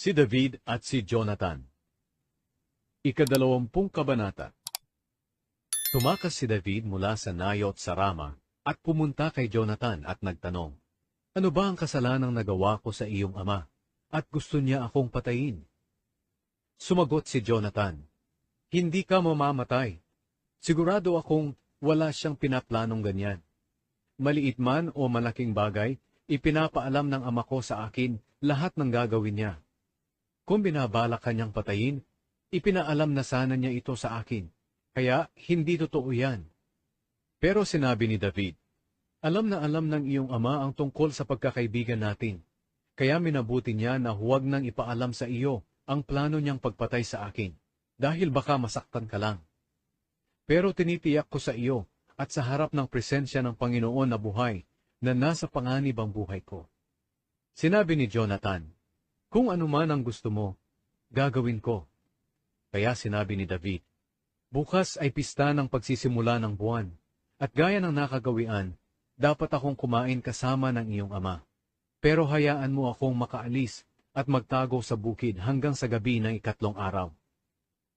Si David at si Jonathan Ikadalawampung kabanata Tumakas si David mula sa Nayot sa Rama at pumunta kay Jonathan at nagtanong, Ano ba ang kasalanang nagawa ko sa iyong ama at gusto niya akong patayin? Sumagot si Jonathan, Hindi ka mamamatay. Sigurado akong wala siyang pinaplanong ganyan. Maliit man o malaking bagay, ipinapaalam ng ama ko sa akin lahat ng gagawin niya. Kung binabalak kanyang patayin, ipinaalam na sana niya ito sa akin. Kaya hindi totoo yan. Pero sinabi ni David, Alam na alam ng iyong ama ang tungkol sa pagkakaibigan natin. Kaya minabuti niya na huwag nang ipaalam sa iyo ang plano niyang pagpatay sa akin, dahil baka masaktan ka lang. Pero tinitiyak ko sa iyo at sa harap ng presensya ng Panginoon na buhay na nasa panganib ang buhay ko. Sinabi ni Jonathan, Kung ano man ang gusto mo, gagawin ko. Kaya sinabi ni David, Bukas ay pista ng pagsisimula ng buwan, at gaya ng nakagawian, dapat akong kumain kasama ng iyong ama. Pero hayaan mo akong makaalis at magtago sa bukid hanggang sa gabi ng ikatlong araw.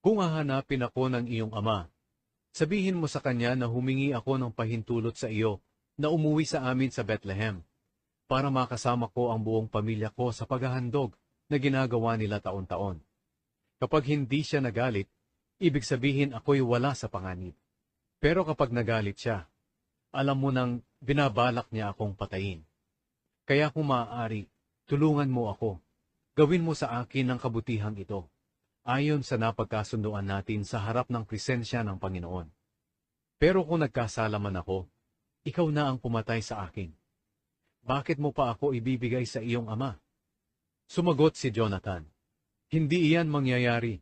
Kung hahanapin ako ng iyong ama, sabihin mo sa kanya na humingi ako ng pahintulot sa iyo na umuwi sa amin sa Bethlehem para makasama ko ang buong pamilya ko sa paghahandog na ginagawa nila taon-taon. Kapag hindi siya nagalit, ibig sabihin ako'y wala sa panganib. Pero kapag nagalit siya, alam mo nang binabalak niya akong patayin. Kaya kung maaari, tulungan mo ako. Gawin mo sa akin ang kabutihang ito, ayon sa napagkasunduan natin sa harap ng presensya ng Panginoon. Pero kung nagkasala man ako, ikaw na ang pumatay sa akin. Bakit mo pa ako ibibigay sa iyong ama? Sumagot si Jonathan, Hindi iyan mangyayari.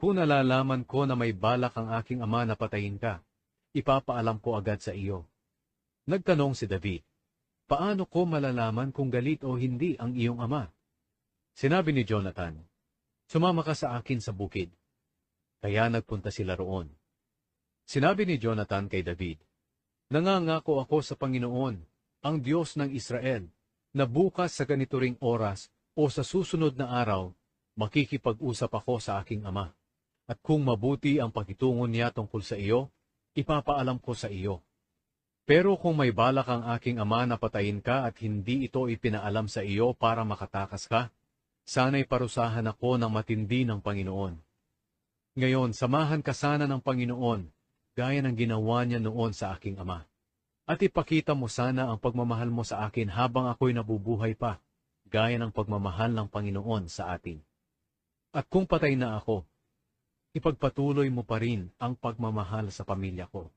Kung nalalaman ko na may balak ang aking ama na patayin ka, ipapaalam ko agad sa iyo. Nagtanong si David, Paano ko malalaman kung galit o hindi ang iyong ama? Sinabi ni Jonathan, Sumama ka sa akin sa bukid. Kaya nagpunta sila roon. Sinabi ni Jonathan kay David, Nangangako ako sa Panginoon, ang Diyos ng Israel, na bukas sa ganito ring oras o sa susunod na araw, makikipag-usap ako sa aking ama. At kung mabuti ang pakitungo niya tungkol sa iyo, ipapaalam ko sa iyo. Pero kung may balak ang aking ama na patayin ka at hindi ito ipinaalam sa iyo para makatakas ka, sana'y parusahan ako ng matindi ng Panginoon. Ngayon, samahan ka sana ng Panginoon, gaya ng ginawa niya noon sa aking ama. At ipakita mo sana ang pagmamahal mo sa akin habang ako'y nabubuhay pa, gaya ng pagmamahal ng Panginoon sa atin. At kung patay na ako, ipagpatuloy mo pa rin ang pagmamahal sa pamilya ko.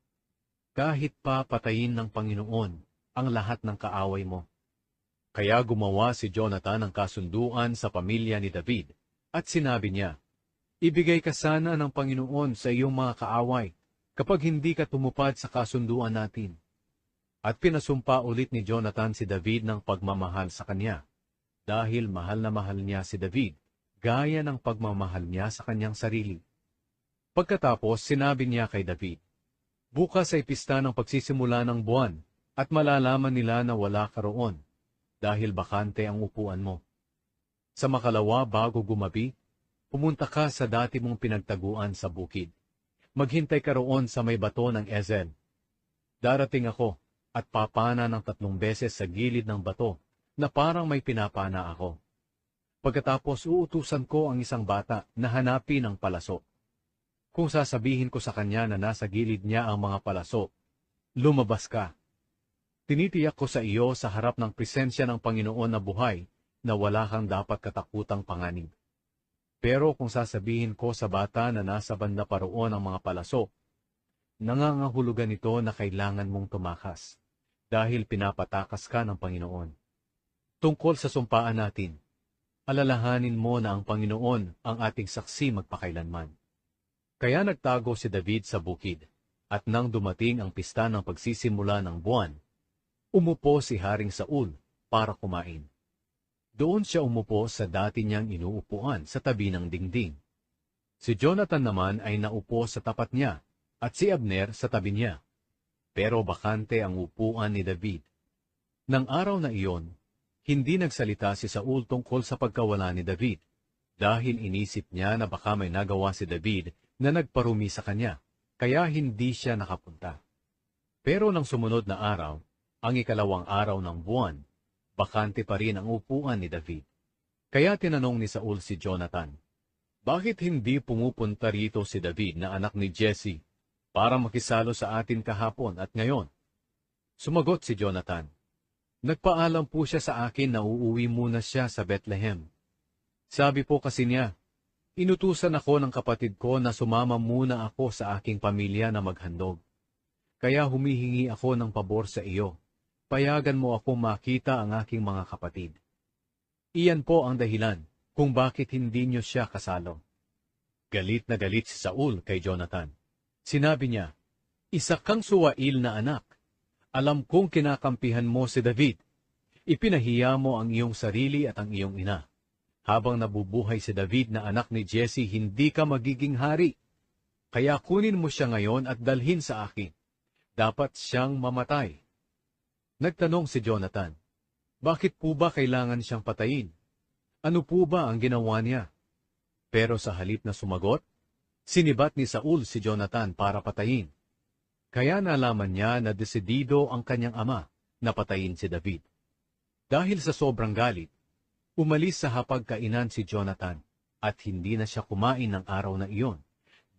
Kahit pa patayin ng Panginoon ang lahat ng kaaway mo. Kaya gumawa si Jonathan ng kasunduan sa pamilya ni David, at sinabi niya, Ibigay ka sana ng Panginoon sa iyong mga kaaway, kapag hindi ka tumupad sa kasunduan natin. At pinasumpa ulit ni Jonathan si David ng pagmamahal sa kanya, dahil mahal na mahal niya si David, gaya ng pagmamahal niya sa kanyang sarili. Pagkatapos, sinabi niya kay David, Bukas ay pista ng pagsisimula ng buwan, at malalaman nila na wala ka roon, dahil bakante ang upuan mo. Sa makalawa bago gumabi, pumunta ka sa dati mong pinagtaguan sa bukid. Maghintay ka roon sa may bato ng Ezel. Darating ako, at papana ng tatlong beses sa gilid ng bato, na parang may pinapana ako. Pagkatapos uutusan ko ang isang bata na hanapin ang palaso. Kung sasabihin ko sa kanya na nasa gilid niya ang mga palaso, lumabas ka. Tinitiyak ko sa iyo sa harap ng presensya ng Panginoon na buhay na wala kang dapat katakutang panganib. Pero kung sasabihin ko sa bata na nasa banda pa ang mga palaso, nangangahulugan ito na kailangan mong tumakas dahil pinapatakas ka ng Panginoon. Tungkol sa sumpaan natin, alalahanin mo na ang Panginoon ang ating saksi magpakailanman. Kaya nagtago si David sa bukid, at nang dumating ang pista ng pagsisimula ng buwan, umupo si Haring Saul para kumain. Doon siya umupo sa dati niyang inuupuan sa tabi ng dingding. Si Jonathan naman ay naupo sa tapat niya, at si Abner sa tabi niya. Pero bakante ang upuan ni David. Nang araw na iyon, hindi nagsalita si Saul tungkol sa pagkawala ni David, dahil inisip niya na baka may nagawa si David na nagparumi sa kanya, kaya hindi siya nakapunta. Pero nang sumunod na araw, ang ikalawang araw ng buwan, bakante pa rin ang upuan ni David. Kaya tinanong ni Saul si Jonathan, Bakit hindi pumupunta rito si David na anak ni Jesse para makisalo sa atin kahapon at ngayon? Sumagot si Jonathan, Nagpaalam po siya sa akin na uuwi muna siya sa Bethlehem. Sabi po kasi niya, Inutusan ako ng kapatid ko na sumama muna ako sa aking pamilya na maghandog. Kaya humihingi ako ng pabor sa iyo. Payagan mo ako makita ang aking mga kapatid. Iyan po ang dahilan kung bakit hindi niyo siya kasalo. Galit na galit si Saul kay Jonathan. Sinabi niya, Isa kang suwail na anak. Alam kong kinakampihan mo si David. Ipinahiya mo ang iyong sarili at ang iyong ina. Habang nabubuhay si David na anak ni Jesse, hindi ka magiging hari. Kaya kunin mo siya ngayon at dalhin sa akin. Dapat siyang mamatay. Nagtanong si Jonathan, Bakit po ba kailangan siyang patayin? Ano po ba ang ginawa niya? Pero sa halip na sumagot, sinibat ni Saul si Jonathan para patayin. Kaya nalaman niya na desidido ang kanyang ama na patayin si David. Dahil sa sobrang galit, umalis sa hapagkainan si Jonathan at hindi na siya kumain ng araw na iyon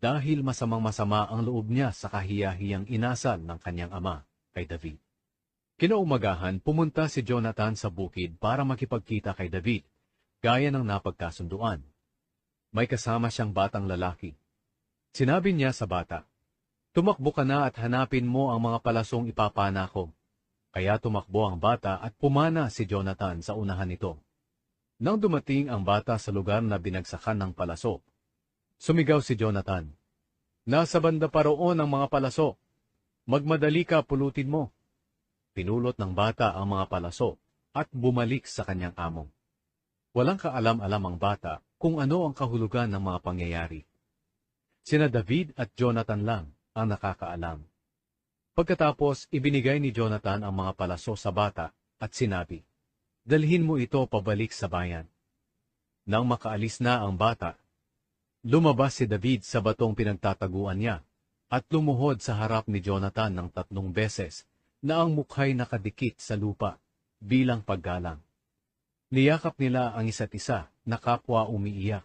dahil masamang masama ang loob niya sa kahiyahiyang inasal ng kanyang ama kay David. Kinaumagahan, pumunta si Jonathan sa bukid para makipagkita kay David, gaya ng napagkasunduan. May kasama siyang batang lalaki. Sinabi niya sa bata, Tumakbo ka na at hanapin mo ang mga palasong ipapana ko. Kaya tumakbo ang bata at pumana si Jonathan sa unahan nito. Nang dumating ang bata sa lugar na binagsakan ng palaso, sumigaw si Jonathan, Nasa banda pa roon ang mga palaso. Magmadali ka pulutin mo. Pinulot ng bata ang mga palaso at bumalik sa kanyang amo. Walang kaalam-alam ang bata kung ano ang kahulugan ng mga pangyayari. Sina David at Jonathan lang ang nakakaalam. Pagkatapos, ibinigay ni Jonathan ang mga palaso sa bata at sinabi, Dalhin mo ito pabalik sa bayan. Nang makaalis na ang bata, lumabas si David sa batong pinagtataguan niya at lumuhod sa harap ni Jonathan ng tatlong beses na ang mukhay nakadikit sa lupa bilang paggalang. Niyakap nila ang isa't isa na kapwa umiiyak,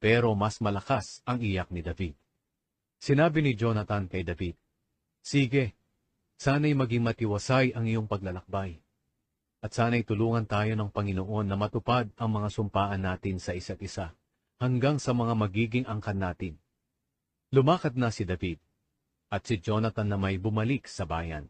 pero mas malakas ang iyak ni David. Sinabi ni Jonathan kay David, Sige, sana'y maging matiwasay ang iyong paglalakbay. At sana'y tulungan tayo ng Panginoon na matupad ang mga sumpaan natin sa isa't isa, hanggang sa mga magiging angkan natin. Lumakad na si David, at si Jonathan na may bumalik sa bayan.